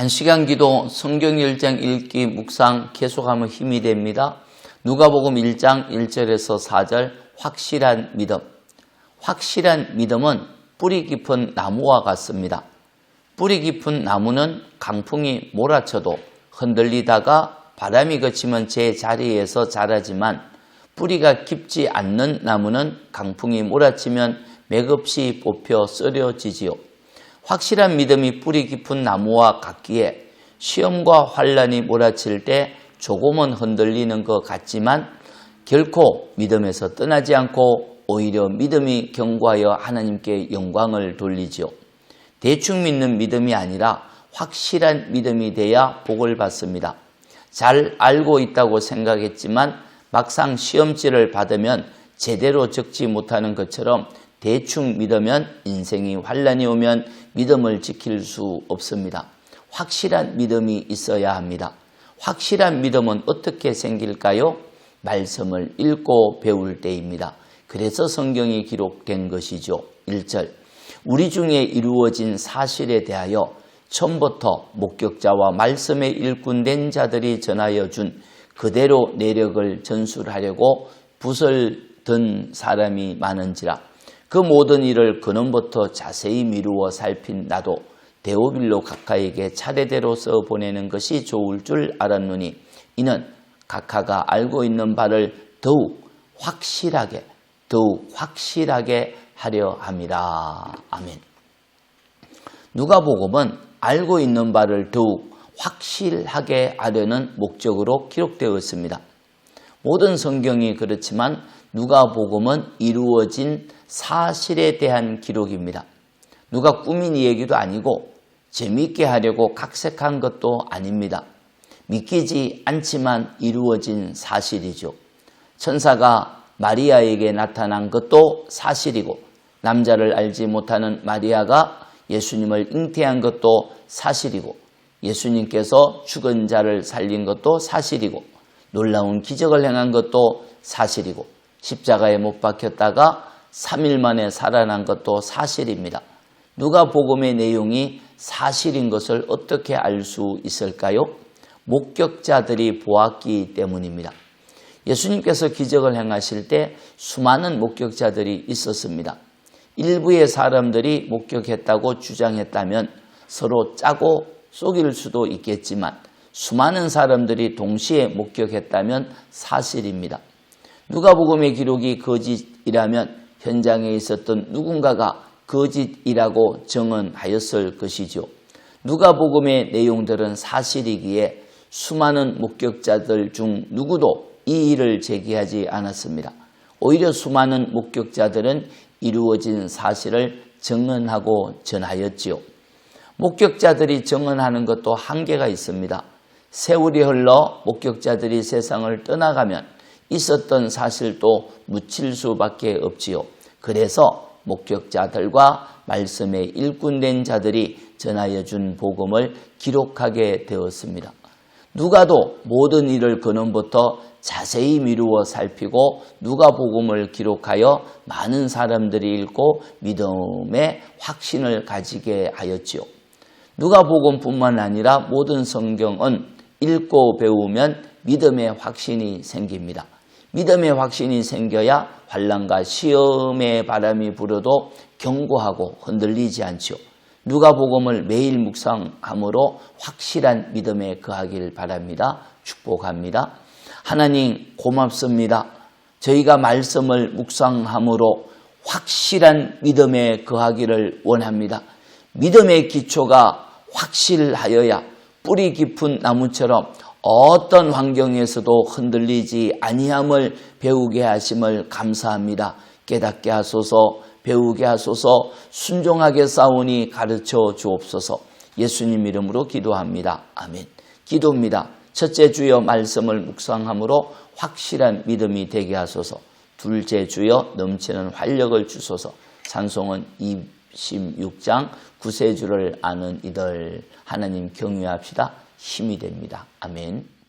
한 시간 기도 성경 1장 읽기 묵상 계속하면 힘이 됩니다. 누가복음 1장 1절에서 4절 확실한 믿음. 확실한 믿음은 뿌리 깊은 나무와 같습니다. 뿌리 깊은 나무는 강풍이 몰아쳐도 흔들리다가 바람이 그치면 제 자리에서 자라지만 뿌리가 깊지 않는 나무는 강풍이 몰아치면 맥없이 뽑혀 쓰려지지요. 확실한 믿음이 뿌리 깊은 나무와 같기에 시험과 환란이 몰아칠 때 조금은 흔들리는 것 같지만 결코 믿음에서 떠나지 않고 오히려 믿음이 경과하여 하나님께 영광을 돌리지요. 대충 믿는 믿음이 아니라 확실한 믿음이 돼야 복을 받습니다. 잘 알고 있다고 생각했지만 막상 시험지를 받으면 제대로 적지 못하는 것처럼 대충 믿으면 인생이 환란이 오면 믿음을 지킬 수 없습니다. 확실한 믿음이 있어야 합니다. 확실한 믿음은 어떻게 생길까요? 말씀을 읽고 배울 때입니다. 그래서 성경이 기록된 것이죠. 1절. 우리 중에 이루어진 사실에 대하여 처음부터 목격자와 말씀에 일꾼된 자들이 전하여 준 그대로 내력을 전술하려고 붓을 든 사람이 많은지라 그 모든 일을 근원부터 자세히 미루어 살핀 나도 데오빌로 각하에게 차례대로 써 보내는 것이 좋을 줄 알았노니 이는 각하가 알고 있는 바를 더욱 확실하게 더욱 확실하게 하려 함이라. 아멘. 누가복음은 알고 있는 바를 더욱 확실하게 하려는 목적으로 기록되어 있습니다. 모든 성경이 그렇지만 누가복음은 이루어진 사실에 대한 기록입니다. 누가 꾸민 이야기도 아니고 재미있게 하려고 각색한 것도 아닙니다. 믿기지 않지만 이루어진 사실이죠. 천사가 마리아에게 나타난 것도 사실이고 남자를 알지 못하는 마리아가 예수님을 잉태한 것도 사실이고 예수님께서 죽은 자를 살린 것도 사실이고 놀라운 기적을 행한 것도 사실이고 십자가에 못 박혔다가 3일 만에 살아난 것도 사실입니다. 누가 복음의 내용이 사실인 것을 어떻게 알 수 있을까요? 목격자들이 보았기 때문입니다. 예수님께서 기적을 행하실 때 수많은 목격자들이 있었습니다. 일부의 사람들이 목격했다고 주장했다면 서로 짜고 속일 수도 있겠지만 수많은 사람들이 동시에 목격했다면 사실입니다. 누가복음의 기록이 거짓이라면 현장에 있었던 누군가가 거짓이라고 정언하였을 것이죠. 누가복음의 내용들은 사실이기에 수많은 목격자들 중 누구도 이 일을 제기하지 않았습니다. 오히려 수많은 목격자들은 이루어진 사실을 정언하고 전하였지요. 목격자들이 정언하는 것도 한계가 있습니다. 세월이 흘러 목격자들이 세상을 떠나가면 있었던 사실도 묻힐 수밖에 없지요. 그래서 목격자들과 말씀에 일꾼된 자들이 전하여 준 복음을 기록하게 되었습니다. 누가도 모든 일을 근원부터 자세히 미루어 살피고 누가 복음을 기록하여 많은 사람들이 읽고 믿음의 확신을 가지게 하였지요. 누가 복음뿐만 아니라 모든 성경은 읽고 배우면 믿음의 확신이 생깁니다. 믿음의 확신이 생겨야 환란과 시험의 바람이 불어도 경고하고 흔들리지 않지요. 누가복음을 매일 묵상함으로 확실한 믿음에 거하길 바랍니다. 축복합니다. 하나님 고맙습니다. 저희가 말씀을 묵상함으로 확실한 믿음에 거하기를 원합니다. 믿음의 기초가 확실하여야 뿌리 깊은 나무처럼 어떤 환경에서도 흔들리지 아니함을 배우게 하심을 감사합니다. 깨닫게 하소서, 배우게 하소서, 순종하게 싸우니 가르쳐 주옵소서. 예수님 이름으로 기도합니다. 아멘. 기도입니다. 첫째 주여 말씀을 묵상함으로 확실한 믿음이 되게 하소서. 둘째 주여 넘치는 활력을 주소서. 찬송은 26장 구세주를 아는 이들 하나님 경유합시다. 힘이 됩니다. 아멘.